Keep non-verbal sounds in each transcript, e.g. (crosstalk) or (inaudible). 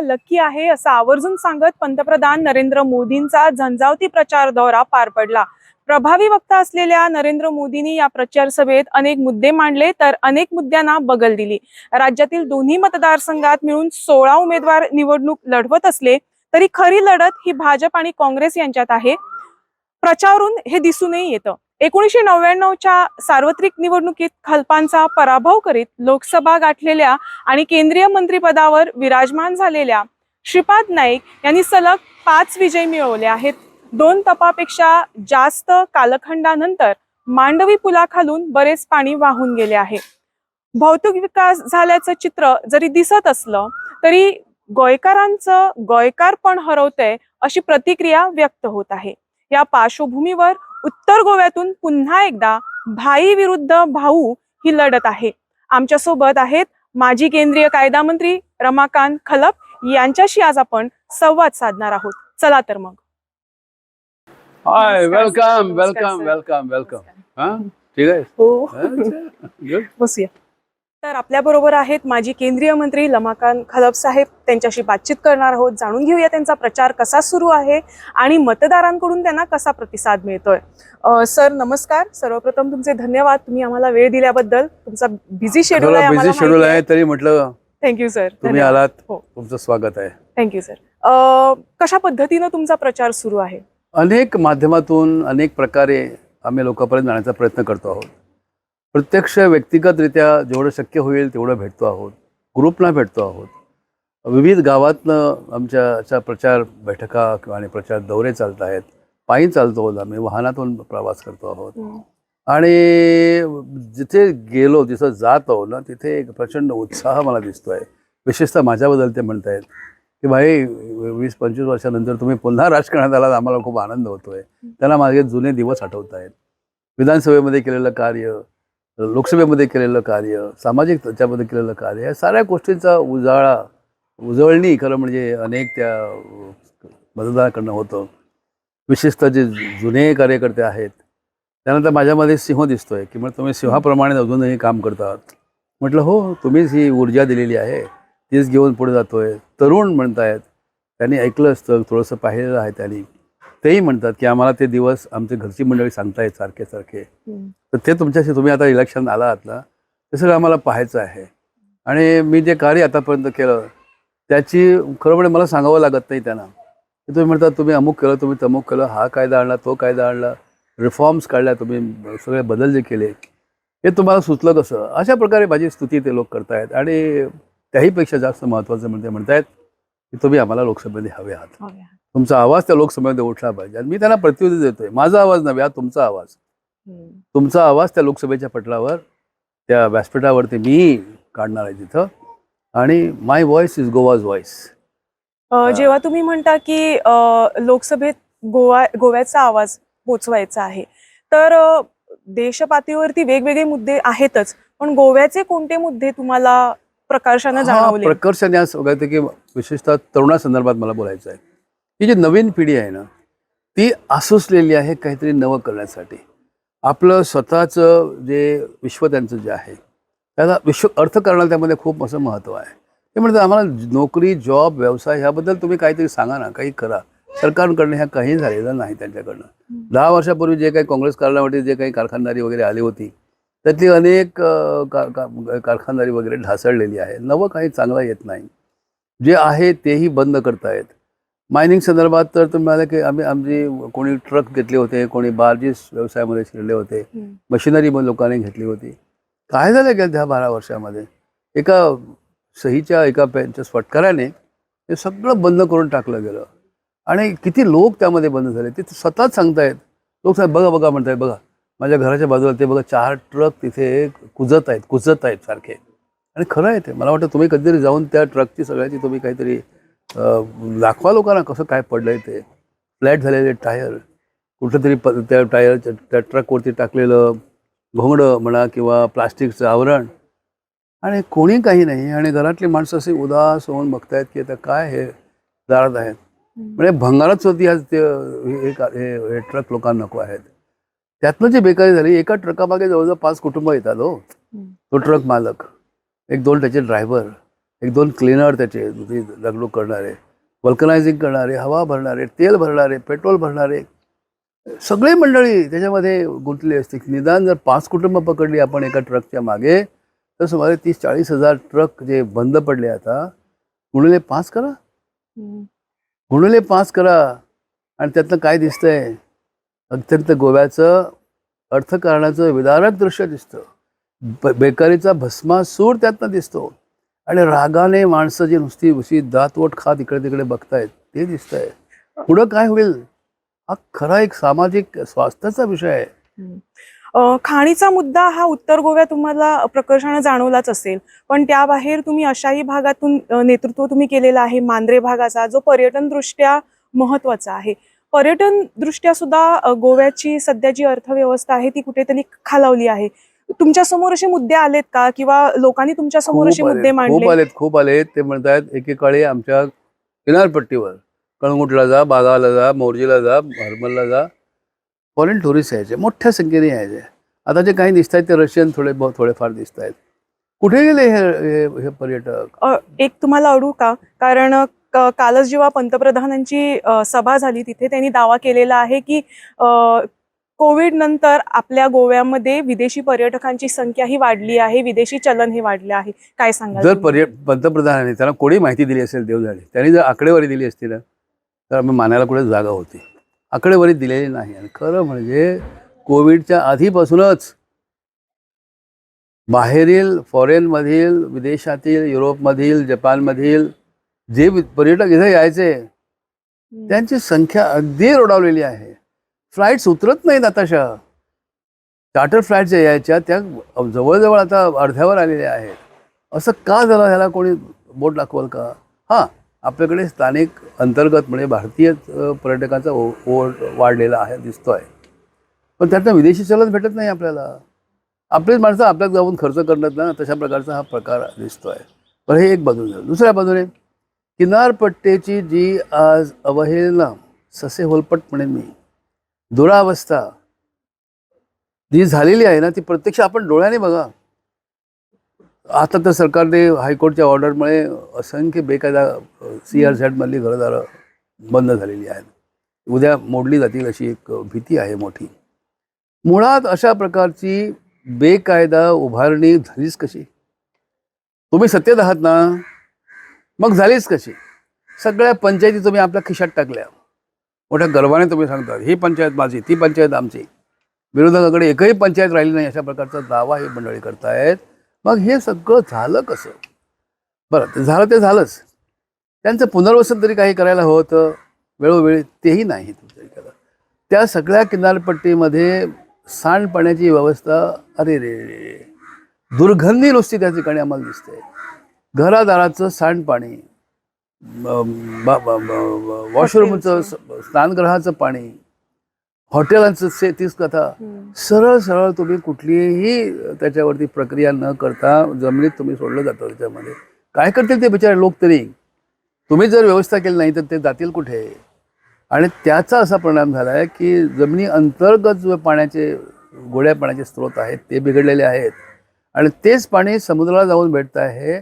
आपला लकी आहे असं आवर्जून सांगत पंतप्रधान नरेंद्र मोदींचा झंझावती प्रचार दौरा पार पडला. प्रभावी वक्ता असलेल्या नरेंद्र मोदींनी या प्रचार सभेत अनेक मुद्दे मांडले तर अनेक मुद्द्यांना बगल दिली. राज्यातील दोन्ही मतदारसंघात मिळून सोळा उमेदवार निवडणूक लढवत असले तरी खरी लढत ही भाजप आणि काँग्रेस यांच्यात आहे. प्रचारून हे दिसूनही येतं. एकोणीसशे नव्याण्णवच्या सार्वत्रिक निवडणुकीत खलपांचा पराभव करीत लोकसभा गाठलेल्या आणि केंद्रीय मंत्रिपदावर विराजमान झालेल्या श्रीपाद नाईक यांनी सलग पाच विजय मिळवले आहेत. दोन तपापेक्षा जास्त कालखंडानंतर मांडवी पुलाखालून बरेच पाणी वाहून गेले आहे. भौतिक विकास झाल्याचं चित्र जरी दिसत असलं तरी गोयकारांचं गोयकारपण हरवतंय अशी प्रतिक्रिया व्यक्त होत आहे. या पार्श्वभूमीवर उत्तर गोव्यातून पुन्हा एकदा भाई विरुद्ध भाऊ ही लढत आहे. आमच्यासोबत आहेत माजी केंद्रीय कायदा मंत्री रमाकांत खलप. यांच्याशी आज आपण संवाद साधणार आहोत. चला तर मग. Hi welcome welcome welcome welcome हा ठीक आहे? हो. अच्छा, good. (laughs) बसूया. तर आपल्या बरोबर आहेत माजी केंद्रीय मंत्री लमाकांत खलप साहेब. त्यांच्याशी बातचीत करणार आहोत. जाणून घेऊया त्यांचा प्रचार कसा सुरू आहे आणि मतदारांकडून त्यांना कसा प्रतिसाद मिळतोय. सर नमस्कार. सर्वप्रथम तुमचे धन्यवाद. तुम्ही आम्हाला वेळ दिल्याबद्दल. तुमचा बिझी शेड्यूल आहे बिझी शेड्यूल आहे तरी म्हटलं थँक्यू सर तुम्ही आलात. हो. तुमचं स्वागत आहे. थँक्यू सर कशा पद्धतीनं तुमचा प्रचार सुरू आहे? अनेक माध्यमातून अनेक प्रकारे आम्ही लोकांपर्यंत जाण्याचा प्रयत्न करतो आहोत. प्रत्यक्ष व्यक्तिगतरित्या जेवढं शक्य होईल तेवढं भेटतो आहोत. ग्रुपला भेटतो आहोत. विविध गावातनं आमच्या अशा प्रचार बैठका किंवा आणि प्रचार दौरे चालत आहेत. पायी चालतो आहोत आम्ही वाहनातून प्रवास करतो आहोत. आणि जिथे गेलो जिथं जात आहो ना तिथे एक प्रचंड उत्साह मला दिसतोय. विशेषतः माझ्याबद्दल ते म्हणतायत की भाई वीस पंचवीस वर्षानंतर तुम्ही पुन्हा राजकारणात आलात आम्हाला खूप आनंद होतोय. त्यांना माझे जुने दिवस आठवत आहेत. विधानसभेमध्ये केलेलं कार्य लोकसभेमध्ये केलेलं कार्य सामाजिक त्याच्यामध्ये केलेलं कार्य या साऱ्या गोष्टींचा उजाळा उजळणी खरं म्हणजे अनेक त्या मतदारकडनं मतदाराकडनं होतं. विशेषतः जे जुने कार्यकर्ते आहेत त्यानंतर माझ्यामध्ये सिंह दिसतोय की मग तुम्ही सिंहाप्रमाणे अजूनही काम करतात. म्हटलं हो, हो तुम्हीच ही ऊर्जा दिलेली आहे तीच घेऊन पुढे जातोय. तरुण म्हणतायत त्यांनी ऐकलं असतं थोडंसं पाहिलेलं आहे त्यांनी. तेही म्हणतात की आम्हाला ते दिवस आमची घरची मंडळी सांगतायत सारखे सारखे. तर ते तुमच्याशी तुम्ही आता इलेक्शन आला आहात ना ते सगळं आम्हाला पाहायचं आहे. आणि मी जे कार्य आतापर्यंत केलं त्याची खरं म्हणजे मला सांगावं लागत नाही त्यांना. की तुम्ही म्हणतात तुम्ही अमुक केलं तुम्ही तमुक केलं हा कायदा आणला तो कायदा आणला रिफॉर्म्स काढल्या तुम्ही सगळे बदल जे केले. हे तुम्हाला सुचलं कसं? अशा प्रकारे माझी स्तुती ते लोक करतायत आणि त्याहीपेक्षा जास्त महत्त्वाचं म्हणजे म्हणतायत की तुम्ही आम्हाला लोकसभेमध्ये हवे आहात. तुमचा आवाज त्या लोकसभेमध्ये उठला पाहिजे. आणि मी त्यांना प्रत्युत्तर देतोय. माझा आवाज नव्हे हा तुमचा आवाज. तुमचा आवाज त्या लोकसभेच्या पटलावर त्या व्यासपीठावरती मी काढणार आहे तिथं. आणि my voice is Goa's voice जेव्हा तुम्ही म्हणता की लोकसभेत गोवा गोव्याचा आवाज पोचवायचा आहे तर देशपातळीवरती वेगवेगळे मुद्दे आहेतच. पण गोव्याचे कोणते मुद्दे तुम्हाला प्रकर्षानं जाणवले. प्रकर्षाने आज बघायचं की विशेषतः तरुणासंदर्भात मला बोलायचं आहे. ही जी नवीन पिढी आहे ना ती आसुसलेली आहे काहीतरी नवं करण्यासाठी. आपलं स्वतःचं जे विश्व त्यांचं जे आहे त्याला विश्व अर्थकारणाला त्यामध्ये खूप असं महत्त्व आहे. ते म्हणतात आम्हाला नोकरी जॉब व्यवसाय ह्याबद्दल तुम्ही काहीतरी सांगा ना काही करा. सरकारकडनं ह्या काही झालेलं नाही त्यांच्याकडनं. दहा वर्षापूर्वी जे काही काँग्रेस कारणावरती जे काही कारखानदारी वगैरे आली होती त्यातली अनेक कारखानदारी वगैरे ढासळलेली आहे नवं काही चांगलं येत नाही. जे आहे तेही बंद करतायत मायनिंग संदर्भात तर तुम्हाला की आम्ही आमची कोणी ट्रक घेतले होते कोणी बार्जेस व्यवसायामध्ये शिरले होते. मशिनरी मग लोकांनी घेतली होती. काय झालं गेलं दहा बारा वर्षामध्ये? एका सहीच्या एका पेनच्या स्फटकाराने ते सगळं बंद करून टाकलं गेलं. आणि किती लोक त्यामध्ये बंद झाले ते स्वतःच सांगतायत. लोक सांग बघा बघा म्हणतायत बघा. माझ्या घराच्या बाजूला ते बघा चार ट्रक तिथे कुजत आहेत कुजत आहेत सारखे. आणि खरं आहे ते. मला वाटतं तुम्ही कधीतरी जाऊन त्या ट्रकची सगळ्याची तुम्ही काहीतरी दाखवा लोकांना कसं काय पडलंय ते. फ्लॅट झालेले टायर कुठंतरी प त्या टायरच्या त्या ट्रकवरती टाकलेलं घोंगडं म्हणा किंवा प्लास्टिकचं आवरण. आणि कोणी काही नाही. आणि घरातली माणसं अशी उदास होऊन बघतायत की आता काय हे दारात आहेत. म्हणजे भंगारच होती आज ते हे ट्रक लोकांना नको आहेत. त्यातनं जी बेकारी झाली एका ट्रकामागे जवळजवळ पाच कुटुंब येतात हो. तो ट्रक मालक एक दोन त्याचे ड्रायव्हर एक दोन क्लिनर त्याचे दगडूग करणारे वल्कनायझिंग करणारे हवा भरणारे तेल भरणारे पेट्रोल भरणारे सगळे मंडळी त्याच्यामध्ये गुंतली असते. निदान जर पाच कुटुंब पकडली आपण एका ट्रकच्या मागे तर सुमारे तीस चाळीस हजार ट्रक जे बंद पडले आता गुणिले पाच करा. गुणिले पाच करा. आणि त्यातनं काय दिसतंय? अत्यंत गोव्याचं अर्थकारणाचं विदारक दृश्य दिसतं. ब- बेकारीचा भस्मासूर त्यातनं दिसतो. आणि रागाने माणसं जी नुसती उशी दातवट खात इकडे तिकडे बघतायत ते दिसतंय. पुढं काय होईल? हा खरा एक सामाजिक स्वास्थ्याचा विषय आहे. खाणीचा मुद्दा हा उत्तर गोव्या तुम्हाला प्रकर्षानं जाणवलाच असेल. पण त्याबाहेर तुम्ही अशाही भागातून नेतृत्व तुम्ही केलेलं आहे. मांद्रे भागाचा जो पर्यटन दृष्ट्या महत्त्वाचा आहे. पर्यटन दृष्ट्या सुद्धा गोव्याची सध्या जी अर्थव्यवस्था आहे ती कुठेतरी खालावली आहे. तुमच्यासमोर असे मुद्दे आलेत का? किंवा लोकांनी तुमच्यासमोर असे मुद्दे आलेत खूप मांडले आलेत खूप आलेत. ते म्हणतायत एकेकाळी आमच्या किनारपट्टीवर कळंगुटला जा बागाला जा मोर्जीला जा हरमलला जा फॉरेन टुरिस्ट यायचे मोठ्या संख्येने यायचे. आता जे काही दिसत आहेत ते रशियन थोडे थोडेफार दिसत आहेत कुठे गेले हे हे- पर्यटक? एक तुम्हाला अडू का? कारण कालच जेव्हा पंतप्रधानांची सभा झाली तिथे त्यांनी दावा केलेला आहे की कोविड नंतर आपल्या गोव्यामध्ये विदेशी पर्यटकांची संख्या ही वाढली आहे विदेशी चलन हे वाढले आहे काय सांगाल जर? पर्य पंतप्रधानांनी त्यांना कोणी माहिती दिली असेल देवजाडी त्यांनी जर आकडेवारी दिली असती ना तर आम्ही मानायला कुठे जागा होती आकडेवारी दिलेली नाही आणि खरं म्हणजे कोविडच्या आधीपासूनच बाहेरील फॉरेनमधील विदेशातील युरोपमधील जपानमधील जे पर्यटक इथे यायचे. त्यांची संख्या अगदी रोडावलेली आहे. फ्लाईट्स उतरत नाहीत आताशा चार्टर फ्लाईट ज्या यायच्या त्या जवळजवळ आता अर्ध्यावर आलेल्या आहेत. असं का झालं? ह्याला कोणी बोट दाखवाल का? हां आपल्याकडे स्थानिक अंतर्गत म्हणजे भारतीय पर्यटकांचा ओ ओढ वाढलेला आहे दिसतो आहे पण त्यातनं विदेशी चलन भेटत नाही आपल्याला. आपलीच माणसं आपल्यात जाऊन खर्च करण्यात ना तशा प्रकारचा हा प्रकार दिसतो आहे पण हे एक बाजूने. झालं दुसऱ्या बाजूने किनारपट्टीची जी आज अवहेलना ससे होलपटपणे मी दुरावस्था जी झालेली आहे ना ती प्रत्यक्ष आपण डोळ्याने बघा. आता तर सरकारने हायकोर्टच्या ऑर्डरमुळे असंख्य बेकायदा सी आर झेडमधली घरदारं बंद झालेली आहेत. उद्या मोडली जातील अशी एक भीती आहे मोठी. मुळात अशा प्रकारची बेकायदा उभारणी झालीच कशी? तुम्ही सत्तेत आहात ना मग झालीच कशी? सगळ्या पंचायती तुम्ही आपल्या खिशात टाकल्या. मोठ्या गर्वाने तुम्ही सांगता ही पंचायत माझी ती पंचायत आमची. विरोधकाकडे एकही पंचायत राहिली नाही अशा प्रकारचा दावा हे मंडळी करतायत. मग हे सगळं झालं कसं? बरं ते झालं ते झालंच. त्यांचं पुनर्वसन तरी काही करायला हवं होतं. वेळोवेळी तेही नाही केलं त्या सगळ्या किनारपट्टीमध्ये सांडपाण्याची व्यवस्था अरे रे रे. दुर्गंधी नुसती त्या ठिकाणी आम्हाला दिसते. घरादाराचं सांडपाणी वॉशरूमचं स्नानगृहाचं पाणी हॉटेलांचं से तीच कथा. सरळ सरळ तुम्ही कुठलीही त्याच्यावरती प्रक्रिया न करता जमिनीत तुम्ही सोडलं जातं त्याच्यामध्ये. काय करतील ते बिचारे लोक तरी? तुम्ही जर व्यवस्था केली नाही तर ते जातील कुठे? आणि त्याचा असा परिणाम झाला आहे की जमिनी अंतर्गत जो पाण्याचे गोड्या पाण्याचे स्रोत आहेत ते बिघडलेले आहेत. आणि तेच पाणी समुद्राला जाऊन भेटतं आहे.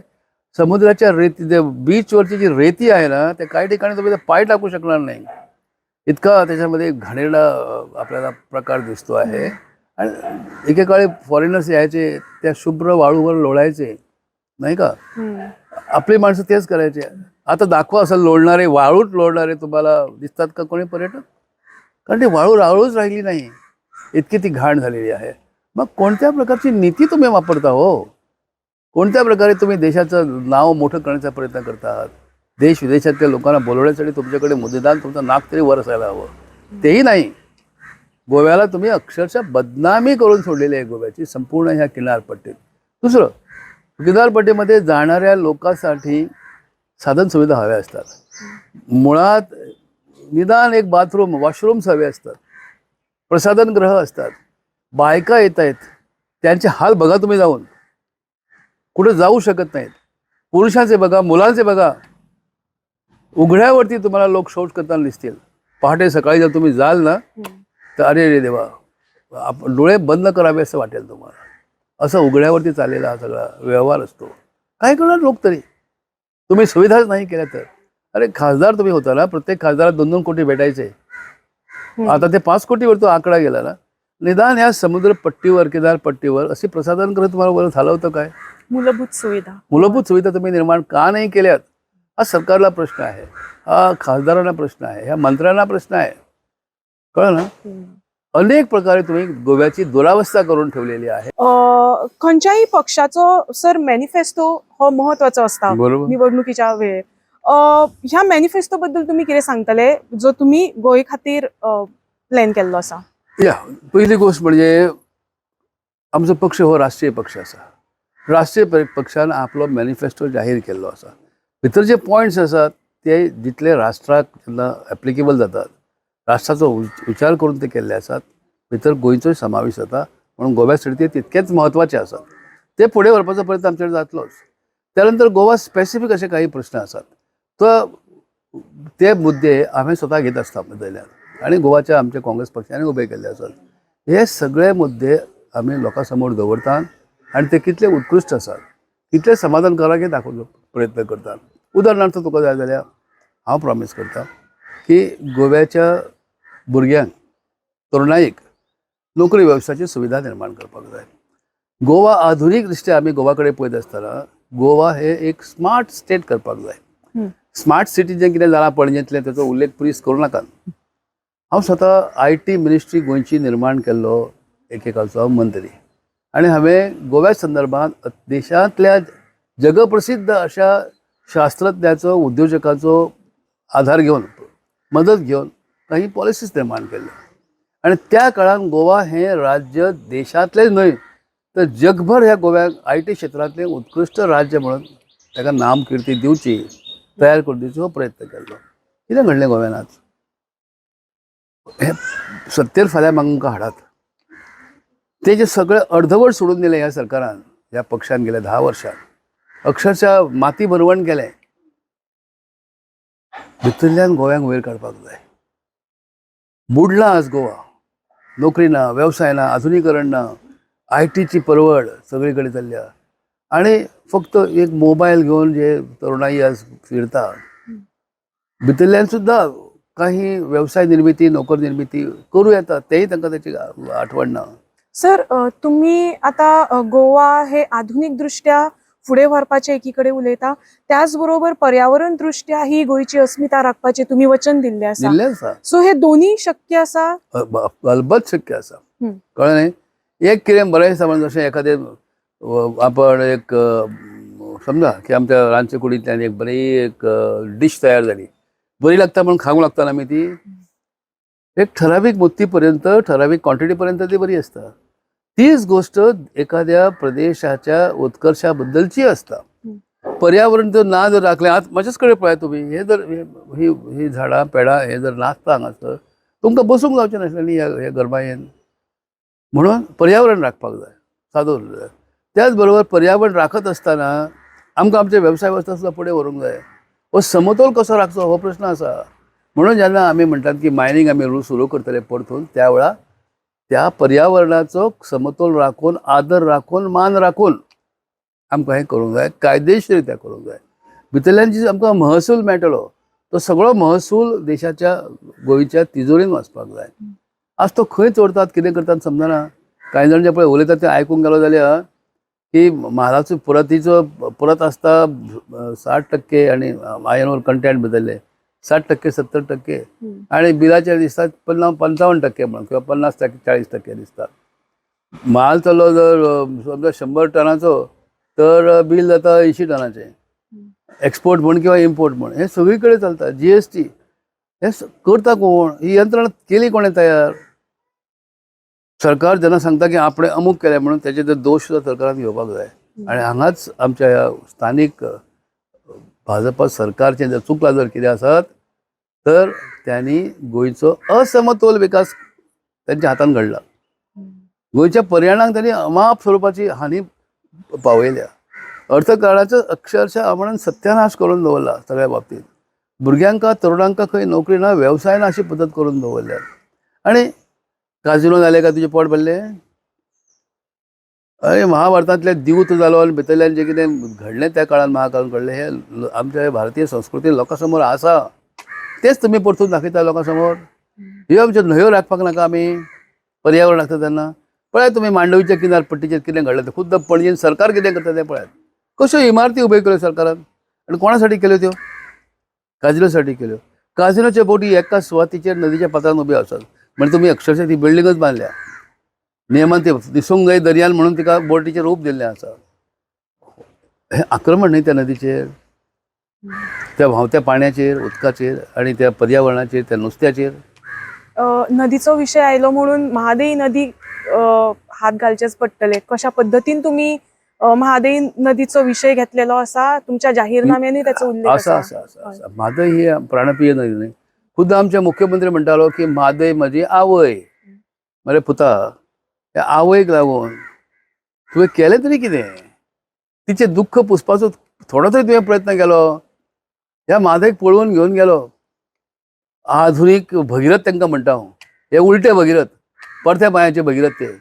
समुद्राच्या रेती जे बीचवरची जी रेती आहे ना त्या काही ठिकाणी तुम्ही पाय टाकू शकणार नाही. इतका त्याच्यामध्ये घाणेरडा आपल्याला प्रकार दिसतो आहे. आणि एकेकाळी फॉरेनर्स यायचे त्या शुभ्र वाळूवर लोळायचे नाही का. आपली माणसं तेच करायचे. आता दाखवा असं लोळणारे वाळूच लोळणारे तुम्हाला दिसतात का कोणी पर्यटक? कारण ते वाळू राळूच राहिली नाही. इतकी ती घाण झालेली आहे. मग कोणत्या प्रकारची नीती तुम्ही वापरता हो? कोणत्या प्रकारे तुम्ही देशाचं नाव मोठं करण्याचा प्रयत्न करता आहात देश विदेशातल्या लोकांना बोलवण्यासाठी तुमच्याकडे मुद्देदान तुमचं नाक तरी वर असायला हवं. तेही नाही. गोव्याला तुम्ही अक्षरशः बदनामी करून सोडलेली आहे गोव्याची संपूर्ण ह्या किनारपट्टीत दुसरं किनारपट्टीमध्ये जाणाऱ्या लोकांसाठी साधन सुविधा हव्या असतात. मुळात निदान एक बाथरूम वॉशरूम्स हवे असतात. प्रसाधनगृह असतात. बायका येत आहेत. त्यांचे हाल बघा तुम्ही जाऊन. कुठे जाऊ शकत नाहीत. पुरुषांचे बघा मुलांचे बघा. उघड्यावरती तुम्हाला लोक शौच करताना दिसतील. पहाटे सकाळी जर तुम्ही जाल ना. तर अरे रे देवा आप डोळे बंद करावे असं वाटेल तुम्हाला. असं उघड्यावरती चाललेला हा सगळा व्यवहार असतो. काय करणार लोक तरी? तुम्ही सुविधाच नाही केल्या तर. अरे खासदार तुम्ही होता ना प्रत्येक खासदारात दोन दोन कोटी भेटायचे. आता ते पाच कोटीवर तो आकडा गेला ना. निदान या समुद्र पट्टीवर किनार पट्टीवर असे प्रसाधन करत तुम्हाला बरं झालं होतं काय? मूलभूत सुविधा. मूलभूत सुविधा तुम्ही निर्माण का नाही केल्यात? हा सरकारला प्रश्न आहे. हा खासदारांना प्रश्न आहे. ह्या मंत्र्यांना प्रश्न आहे. कळलं ना? हम्म. अनेक प्रकारे तुम्ही गोव्याची दुरावस्था करून ठेवलेली आहे. अ, खंयच्याही पक्षाचो सर मॅनिफेस्टो हो महत्वाचो असता. बरोबर. निवडणुकीच्या वेळेर ह्या मॅनिफेस्टो बद्दल तुम्ही कितें सांगतले? जो तुम्ही गोंय खातीर प्लॅन केल्लो आसा या पहिली गोष्ट म्हणजे आमचो पक्ष हो राष्ट्रीय पक्ष असा. राष्ट्रीय पक्षान आपलो मॅनिफेस्टो जाहीर केल्लो आसा भितर जे पॉयंट्स आसात ते जितले राष्ट्राक जेन्ना एप्लिकेबल जातात. राष्ट्राचो विचार करून ते केल्ले आसात भितर गोंयचोय समावेश जाता म्हणून गोव्या साठी ते तितकेच महत्त्वाचे आसात ते फुडें व्हरपाचो प्रयत्न आमचे जातलोच. त्यानंतर गोवा स्पेसिफीक असे काही प्रश्न आसात तो ते मुद्दे हांवें स्वतः घेत आसता भितरल्यान आनी गोवाच्या आमच्या काँग्रेस पक्षांनी उभे केल्ले आसात हे सगळे मुद्दे आम्ही लोकांसमोर दवरतात आणि ते कितले उत्कृष्ट असतात. कितले समाधानकारक हे दाखोवचो प्रयत्न करतात. उदाहरणार्थ तुका जाय जाल्यार हांव प्रॉमिस करता की गोव्याच्या भुरग्यांक तरुणाईक नोकरी व्यवसायाची सुविधा निर्माण करपाक जाय. गोवा आधुनीक दृश्ट्या आमी गोवा कडेन पळयत आसतना गोवा हे एक स्मार्ट स्टेट करपाक जाय. स्मार्ट सिटी जें कितें जालां पणजेंतलें ताचो उल्लेख प्लीज करूं नाकात हांव स्वता आय टी मिनिस्ट्री गोंयची निर्माण केल्लो एकेकाचो मंत्री. आणि हांवें गोव्या संदर्भात देशांतल्या जगप्रसिद्ध अशा शास्त्रज्ञाचो उद्योजकाचो आधार घेवन मदत घेवन काही पॉलिसीज निर्माण केल्यो आणि त्या काळात गोवा हे राज्य देशांतलेंच न्हय तर जगभर ह्या गोव्याक आय टी क्षेत्रांतलें उत्कृश्ट राज्य म्हणून ताका नाम किर्ती दिवची तयार करून दिवचो हो प्रयत्न केल्लो कितें घडलें गोव्यान आज हे सत्तेर फाल्यां म्हाका हाडात? ते जे सगळें अर्धवट सोडून दिलं ह्या सरकारान ह्या पक्षानं गेल्या धा वर्षात अक्षरशः माती भरवण केलें भितरल्यान गोव्यांक वयर काडपाक जाय. बुडला आज गोवा. नोकरी ना वेवसाय ना आधुनीकरण ना आय टीची परवड सगळी कडेन चल्ल्या. आणि फक्त एक मोबायल घेवन जे तरुणाई आज फिरता भितरल्यान सुद्धा काही व्यवसाय निर्मिती नोकर निर्मिती करूं येता तेही तांकां त्याची आठवण ना. सर तुम्ही आता गोवा हे आधुनिक दृष्ट्या फुडें व्हरपाचे एकीकडे उलयता. त्याच बरोबर पर्यावरण दृष्ट्या ही गोंयची अस्मिता राखपाचे तुम्ही वचन दिल्ले आसा दिल्लें आसा सो हे दोन्ही शक्य आसा अ- ब- अलबत्त शक्य आसा. कळ्ळें न्ही? एक कितें बरें म्हणजे जशें एखादें आपण एक समजा की आमच्या रांदचे कुडींतल्यान एक बरी एक डिश तयार जाली बरी लागता म्हणून खावंक लागता ना आमी ती? एक ठरावीक मुत्ती पर्यंत ठरावीक क्वांटिटी पर्यंत ती बरी असता तीच गोष्ट एखाद्या प्रदेशाच्या उत्कर्षाबद्दलची असता पर्यावरण जर ना जर राखलें आतां म्हाजेच कडेन पळया तुमी हे जर हे- ही झाडां पेडां हे जर नासता हांगासर तुमकां बसूंक जावचें नासलें न्ही ह्या ह्या गरमायेन म्हणून पर्यावरण राखपाक जाय सादो जाय. त्याच बरोबर पर्यावरण राखत असताना आमकां आमचे वेवसाय वेवस्था सुद्दां फुडें व्हरूंक जाय. हो समतोल कसो राखचो हो प्रश्न आसा. म्हणून जेन्ना आमी म्हणटात की मायनींग आमी रूल सुरू करतले परतून त्यावेळा त्या पर्यावरणाचो समतोल राखून आदर राखून मान राखून आमकां हें करूंक जाय कायदेशीरित्या करूंक जाय. भितरल्यान जी आमकां महसूल मेळटलो तो सगळो महसूल देशाच्या गोंयच्या तिजोरीन वचपाक जाय. आज तो खंयच उरतात कितें करतात समजना? कांय जाण जे पळय उलयतात ते आयकूंक गेलो जाल्यार की म्हालाचो परतीचो परत आसता साठ टक्के आनी आयनवर कंटेंट भितरले साठ टक्के सत्तर टक्के. आणि बिलाचेर दिसतात पन्नास पंचावन्न टक्के म्हणून किंवा पन्नास टक्के चाळीस टक्के दिसतात. माल चलो जर समजा शंबर टनाचो तर बील जाता अंयशीं टनाचें. एक्सपोर्ट म्हण किंवा इम्पोर्ट म्हण हे सगळी कडेन चलता जी एस टी हे करता कोण? ही यंत्रणा केली कोणें तयार? सरकार जेन्ना सांगता की आपणे अमूक केलें म्हणून तेचे जर दोश सुद्दां सरकारान घेवपाक जाय आणि हांगाच आमच्या ह्या स्थानीक भाजपा सरकारचे जर चुकला जर कितें आसत तर त्यांनी गोंयचो असमतोल विकास त्यांच्या हातान घडला. गोंयच्या पर्यावरणाक त्यांनी अमाप स्वरुपाची हानी पावयल्या. अर्थकारणाचो अक्षरशः आमणान सत्यानाश करून दवरला सगळ्या बाबतीत. भुरग्यांका तरुणांका खंय नोकरी ना व्यवसाय ना अशी पद्दत करून दवरल्या. आणि काजिनो झाले काय तुजें पोट भरले? अरे महाभारतांतले दिवत जालो आणि भितरल्यान जें कितें घडलें त्या काळान महाकाळान घडलें हें आमच्या भारतीय संस्कृती लोकां समोर आसा. तेच तुमी परतून दाखयता लोकां समोर ह्यो आमच्यो न्हंयो राखपाक नाका आमी पर्यावरण राखता तेन्ना. पळयात तुमी मांडवीच्या किनार पट्टीचेर कितें घडलें तें. खुद्द पणजेन सरकार कितें करता तें पळयात. कश्यो इमारती उब्यो केल्यो सरकारान? आनी कोणा साठी केल्यो त्यो? काजिनोसाठी केल्यो. काजिनोच्या बोटी एका सुवातीचेर नदीच्या पात्रान उब्यो आसात. म्हणजे तुमी अक्षरशः ती बिल्डिंगच बांदल्या. नियमान ते दिसूंक जाय दर्यान म्हणून तिका बोटीचेर रूप दिल्लें आसा हें आक्रमण न्ही त्या नदीचेर त्या व्हांवत्या पाण्याचेर उदकाचेर आनी त्या पर्यावरणाचेर त्या नुस्त्याचेर. नदीचो विषय आयलो म्हणून महादेवी नदी हात घालचेच पडटले. कशा पद्दतीन तुम्ही अ, महादेवी नदीचो विषय घेतलेलो आसा तुमच्या जाहीरनाम्यानी त्याचो उल्लेख आसा आसा आसा म्हादय ही प्राणप्रिय नदी न्ही. खुद्द आमचे मुख्यमंत्री म्हणटालो की म्हादय म्हजी आवय. म्हळ्यार पुता त्या आवयक लागून. तुवें केलें तरी कितें? तिचें दुख्ख पुसपाचो थोडो तरी तुवें प्रयत्न केलो. ह्या म्हादयक पळोवन घेवन गेलो. आधुनीक भगिरथ तांकां म्हणटा हांव. हे उलटे भगिरथ. परत्या पांयाचे भगिरथ ते.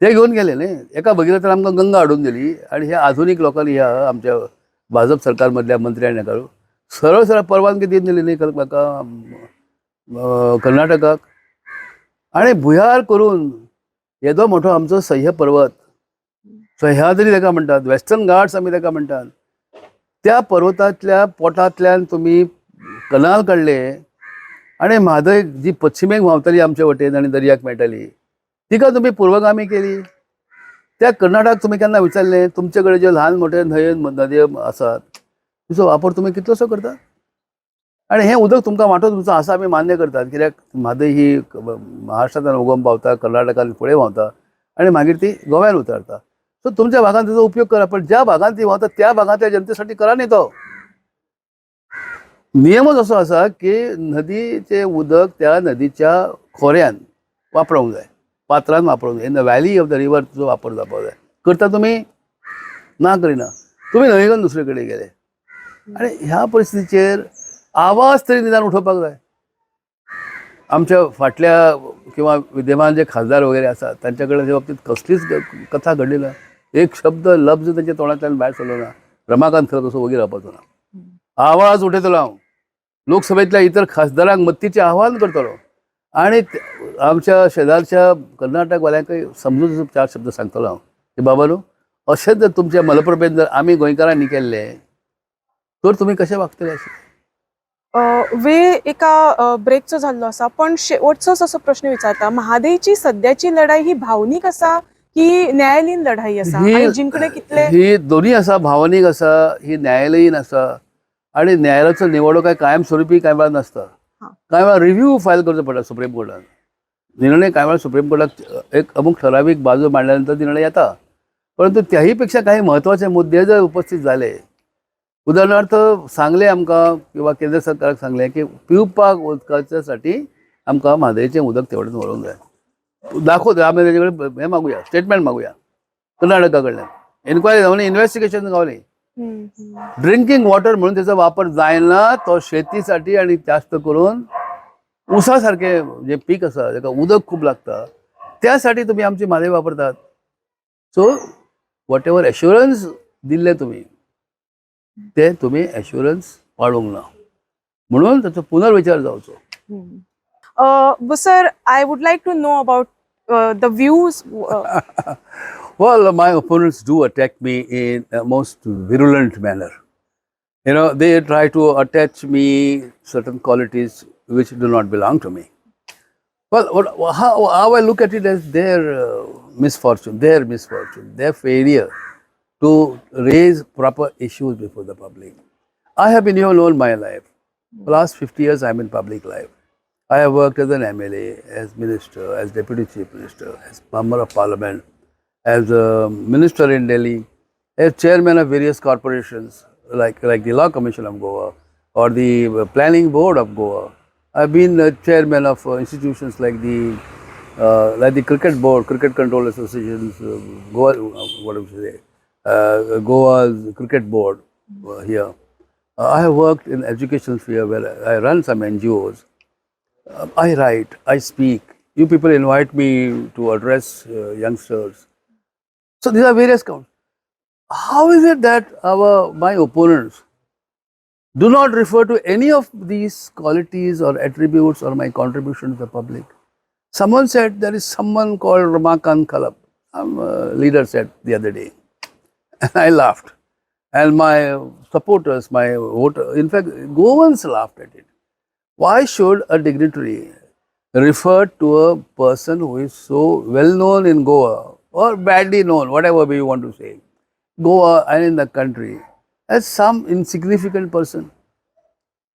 ते घेवन गेले न्ही. एका भगिरथान आमकां गंगा हाडून दिली. आनी ह्या आधुनीक लोकांनी ह्या आमच्या भाजप सरकार मधल्या मंत्र्यांनी काडून सरळ सरळ परवानगी दिवन दिली न्ही म्हाका कर्नाटकाक. आनी भुयार करून येदो मोठो आमचो सह्य पर्वत. सह्याद्री ताका म्हणटात वेस्टर्न घाट्स आमी ताका म्हणटात त्या पर्वतांतल्या पोटांतल्यान तुमी कनाल काडले आनी म्हादय जी पश्चिमेक व्हांवताली आमचे वटेन आनी दर्याक मेळटाली तिका तुमी पूर्वगामी केली. त्या कर्नाटक तुमी केन्ना विचारलें तुमचे कडेन जे ल्हान मोठे न्हंयो नदयो आसात तिचो वापर तुमी कितलोसो करता? आनी हें उदक तुमकां वांटो तुमचो आसा आमी मान्य करतात. कित्याक म्हादय ही महाराष्ट्रांतल्यान उगम पावता कर्नाटकान फुडें व्हांवता आनी मागीर ती गोव्यान उतरता. सो तुमच्या भागांत तिचो उपयोग करा पण ज्या भागांत ती व्हांवता त्या भागांतल्या जनतेसाठी करा न्ही तो. नियमच असो आसा की नदीचे उदक त्या नदीच्या खोऱ्यान वापरूंक जाय. पात्रान वापरूंक जाय. In the valley of the river तुजो वापर जावपाक जाय. करता तुमी ना करिना. तुमी न्हंयेकन दुसरे कडेन गेले. आनी ह्या परिस्थितीचेर आवाज तरी निदान उठोवपाक जाय. आमच्या फाटल्या किंवा विद्यमान जे खासदार वगैरे आसात तांच्या कडेन बाबतीत कसलीच कथा घडली ना एक शब्द लफ्ज त्यांच्या तोंडातल्यान भायर सरलो ना रमाकांत खरं तसो वगैरे रावपाचो ना. आवाज उठयतलो हांव लोकसभेतल्या इतर खासदारांक मत्तीचें आव्हान करतलो आणि आमच्या शेजारच्या कर्नाटकवाल्यांकय समजून चार शब्द सांगतलो हांव की बाबा न्हू अशेंच जर तुमच्या मलप्रभेत जर आमी गोंयकारांनी केल्ले तर तुमी कशें वागतले अशें वेळ एका ब्रेकचो जाल्लो आसा पण शेवटचोच असो प्रश्न विचारता महादेवीची सध्याची लढाई ही भावनीक आसा की न्यायालयीन लढाई आसा ही- आणि जिंकणे कितले? ही दोन्ही आसा भावनीक आसा ही न्यायालयीन आसा आणि न्यायालयाचो निवडो काय कायमस्वरुपी कांय वेळार नासता. कांय वेळार रिव्ह्यू फायल करचो पडटा सुप्रीम कोर्टान. निर्णय कांय वेळार सुप्रीम कोर्टाक एक अमूक ठरावीक बाजू मांडल्या नंतर निर्णय येता परंतु त्याही पेक्षा काही महत्त्वाचे मुद्दे जर उपस्थित झाले उदाहरणार्थ सांगले आमकां किंवा केंद्र सरकाराक सांगले की पिवपाक उदकाच्यासाठी आमकां म्हादयचें उदक तेवढेच व्हरूंक जाय. दाखोवं आमी तेजे कडेन हें मागुया स्टेटमेंट मागुया कर्नाटका कडल्यान. एन्क्वायरी जावनी इन्व्हेस्टिगेशन गावली. ड्रिंकिंग वॉटर म्हणून त्याचा वापर जायना तो शेतीसाठी आणि जास्त करून ऊसा सारखे जे पीक आसा जाका उदक खूप लागता. त्यासाठी तुम्ही आमची म्हादय वापरतात. सो वॉट एवर एश्युरन्स दिल्ले तुम्ही ते तुम्ही एश्युरन्स पाळूंक ना म्हणून त्याचो पुनर्विचार जावचो hmm. Uh, sir I would like to know about the views (laughs) Well, my opponents do attack me in a most virulent manner. You know, they try to attach me certain qualities which do not belong to me. Well, what, how, how I look at it as their uh, misfortune, their misfortune, their failure to raise proper issues before the public. I have been here all my life. For last 50 years, I'm in public life. I have worked as an MLA, as minister, as deputy chief minister, as member of parliament, as a minister in Delhi, as chairman of various corporations like, like the Law Commission of Goa or the Planning Board of Goa. I've been the chairman of institutions like the uh, like the Cricket Board, Cricket Control Associations, uh, Goa, uh, what do you say, Goa's Cricket Board uh, here. Uh, I have worked in educational sphere where I run some NGOs. Uh, I write, I speak. You people invite me to address uh, youngsters. So these are various counts. How is it that our my opponents do not refer to any of these qualities or attributes or my contribution to the public? Someone said there is someone called Ramakant Kalab. Uh, leader said the other day. And I laughed. And my supporters, my voter, in fact, Goans laughed at it. Why should a dignitary refer to a person who is so well known in Goa or badly known, whatever you want to say, Goa and in the country, as some insignificant person?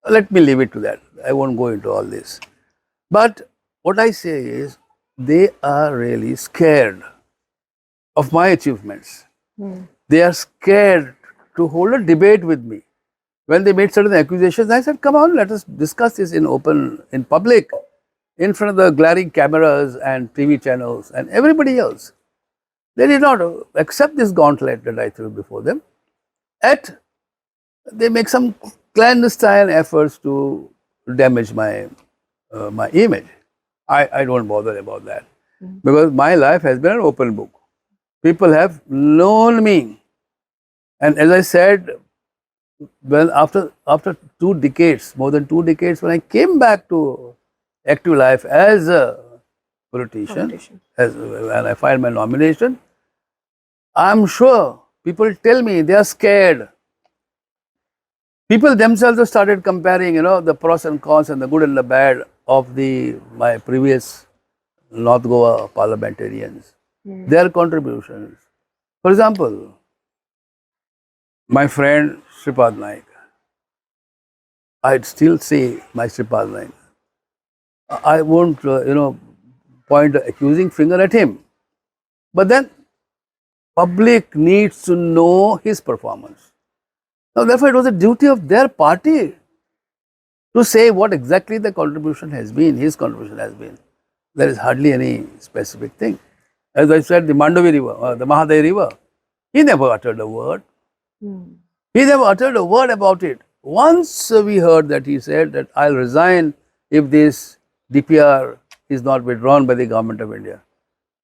Let me leave it to that. I won't go into all this. But what I say is, they are really scared of my achievements. Hmm. They are scared to hold a debate with me. When they made certain accusations, I said, come on, let us discuss this in open, in public, in front of the glaring cameras and TV channels and everybody else. They did not accept this gauntlet that I threw before them. Yet, they make some clandestine efforts to damage my, uh, my image. I, I don't bother about that because my life has been an open book. People have known me. And as I said, well, after after two decades, more than two decades, when I came back to active life as a politician, Politician. as when I filed my nomination, I'm sure people tell me they are scared. People themselves have started comparing, you know, the pros and cons and the good and the bad of the my previous North Goa parliamentarians, hmm. their contributions. For example, my friend Sripad Naik, I'd still say my Sripad Naik. I won't, uh, you know, point the accusing finger at him. But then, public needs to know his performance. Now, therefore, it was a duty of their party to say what exactly the contribution has been, his contribution has been. There is hardly any specific thing. As I said, the Mandavi River, uh, the Mahaday River, he never uttered a word. He never uttered a word about it. Once we heard that he said that I'll resign if this DPR is not withdrawn by the government of India.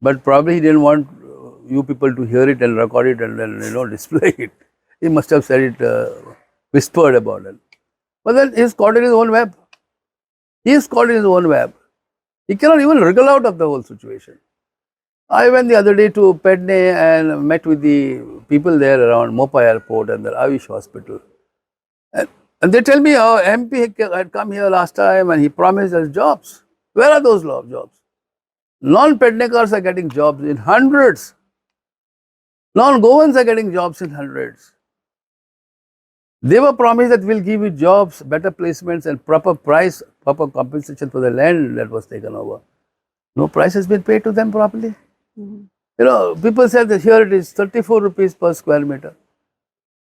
But probably he didn't want uh, you people to hear it and record it and then you know (laughs) display it. He must have said it uh, whispered about it. But then he's caught in his own web. He is caught in his own web. He cannot even wriggle out of the whole situation. I went the other day to Pedne and met with the people there around Mopa Airport and the Avish Hospital. And, and they tell me, oh, MP had come here last time and he promised us jobs. Where are those jobs? Non-Pednekars are getting jobs in hundreds. Non-Goans are getting jobs in hundreds. They were promised that we'll give you jobs, better placements, and proper price, proper compensation for the land that was taken over. No price has been paid to them properly. Mm-hmm. You know, people said that here it is 34 rupees per square meter,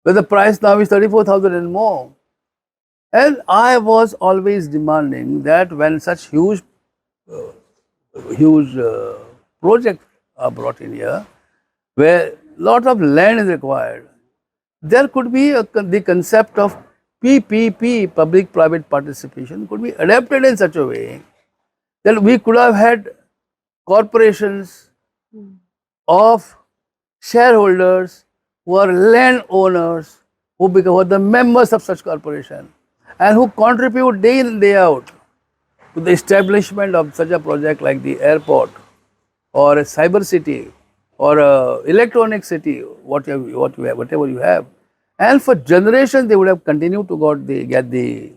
but the price now is 34,000 and more. And I was always demanding that when such huge, uh, huge uh, projects are brought in here, where lot of land is required, there could be a, the concept of PPP, public-private participation, could be adapted in such a way that we could have had corporations of shareholders who are landowners, who become the members of such corporation, and who contribute day in day out to the establishment of such a project like the airport or a cyber city or a electronic city, whatever, what you have, whatever you have. And for generations, they would have continued to got the, get the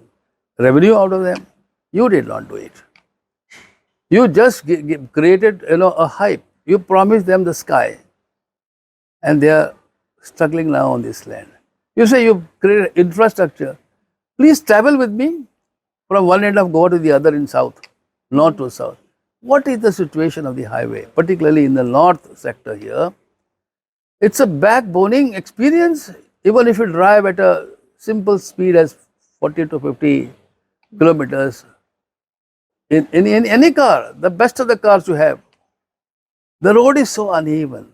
revenue out of them. You did not do it. You just created, you know, a hype. You promised them the sky, and they are struggling now on this land. You say you created infrastructure. Please travel with me from one end of Goa to the other in south, north to south. What is the situation of the highway, particularly in the north sector here? It's a backboning experience, even if you drive at a simple speed as 40 to 50 kilometers in, in, in any car, the best of the cars you have. The road is so uneven.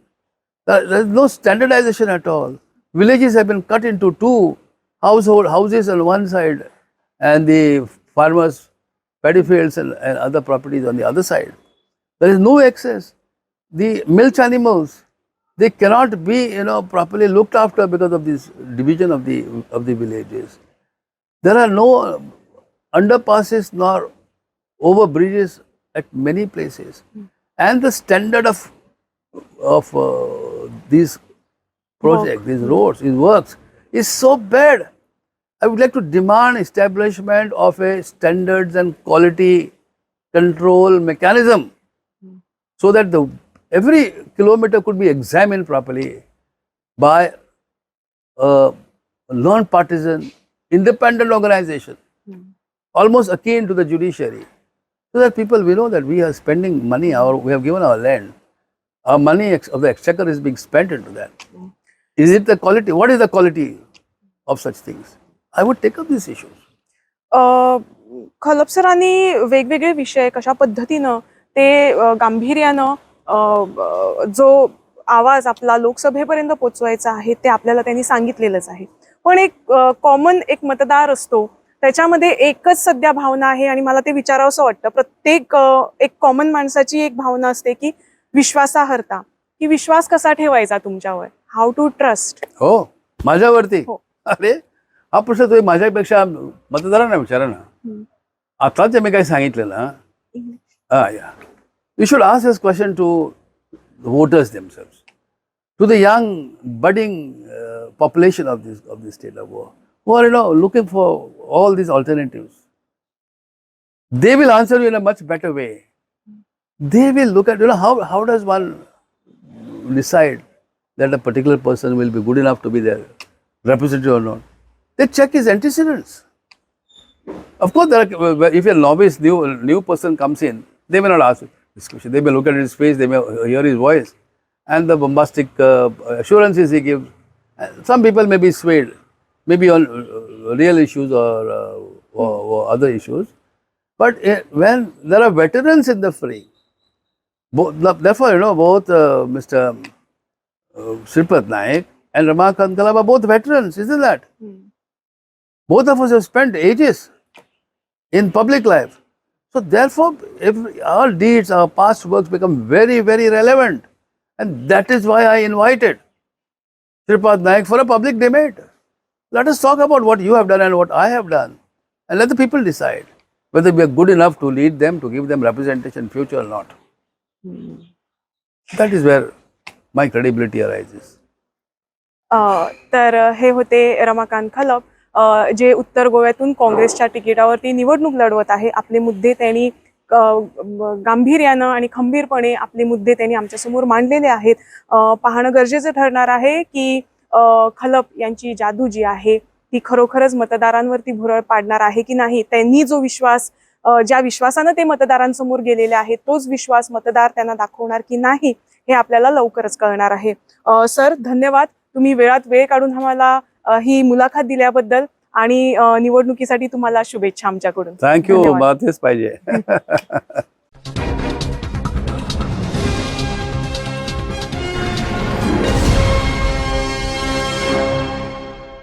There is no standardization at all. Villages have been cut into two household houses on one side and the farmers' paddy fields and, and other properties on the other side. There is no access. The milch animals they cannot be you know properly looked after because of this division of the of the villages there are no underpasses nor over bridges at many places hmm. And the standard of of uh, these projects these roads these works is so bad. I would like to demand establishment of a standards and quality control mechanism so that the every kilometer could be examined properly by a non-partisan independent organization. Almost akin to the judiciary so that people will know that we are spending money or we have given our land our money ex- of the exchequer is being spent into that is it the quality what is the quality of such things i would take up these issues uh, Khalap सरांनी वेगवेगळे विषय कशा पद्धतीनं ते गांभीर्यानं जो आवाज आपला लोकसभेपर्यंत पोचवायचा आहे ते आपल्याला त्यांनी सांगितलेलंच आहे पण एक कॉमन एक मतदार असतो त्याच्यामध्ये एकच सध्या भावना आहे आणि मला ते विचारावंसं वाटतं. प्रत्येक एक कॉमन माणसाची एक भावना असते की विश्वासाहर्ता की विश्वास कसा ठेवायचा तुमच्यावर? हाऊ टू ट्रस्ट हो माझ्यावरती? हो. अरे हा प्रश्न तुम्ही माझ्यापेक्षा मतदारांना विचारा ना. आता जे मी काही सांगितलं ना Ah, yeah. You should ask this question to the voters themselves, to the young, budding uh, population of this of who are you know looking for all these alternatives. They will answer you in a much better way. They will look at you know how how does one decide that a particular person will be good enough to be their representative or not. They check his antecedents. Of course, are, if a novice, new new person comes in, they may not ask this question. They may look at his face, they may hear his voice, and the bombastic uh, assurances he gives. Some people may be swayed, maybe on uh, real issues or, uh, or, or other issues. But uh, when there are veterans in the fray, both, therefore, you know, both uh, Mr. Uh, Sripat Naik and Ramakant Kalab are both veterans, isn't that? Both of us have spent ages in public life. So therefore, if our deeds, our past works become very, very relevant. And that is why I invited Sripad Naik for a public debate. Let us talk about what you have done and what I have done. And let the people decide whether we are good enough to lead them, to give them representation in future or not. That is where my credibility arises. अ, तर हे होते रमाकांत खलप अ, जे उत्तर गोव्यातून काँग्रेसच्या तिकिटावरती निवडणूक लढवत आहे आपले मुद्दे त्यांनी अ, म, गांभीर्यानं आणि खंबीरपणे आपले मुद्दे त्यांनी आमच्यासमोर मांडलेले आहेत अ, पाहणं गरजेचं ठरणार आहे की अ, खलप यांची जादू जी आहे ती खरोखरच मतदारांवरती भुरळ पाडणार आहे की नाही त्यांनी जो विश्वास ज्या विश्वासानं ते मतदारांसमोर गेलेले आहेत तोच विश्वास मतदार त्यांना दाखवणार की नाही हे आपल्याला लवकरच कळणार आहे. सर धन्यवाद. तुम्ही वेळात वेळ काढून आम्हाला ही मुलाखत दिल्याबद्दल आणि निवडणुकीसाठी तुम्हाला शुभेच्छा आमच्याकडून. तेच पाहिजे. (laughs)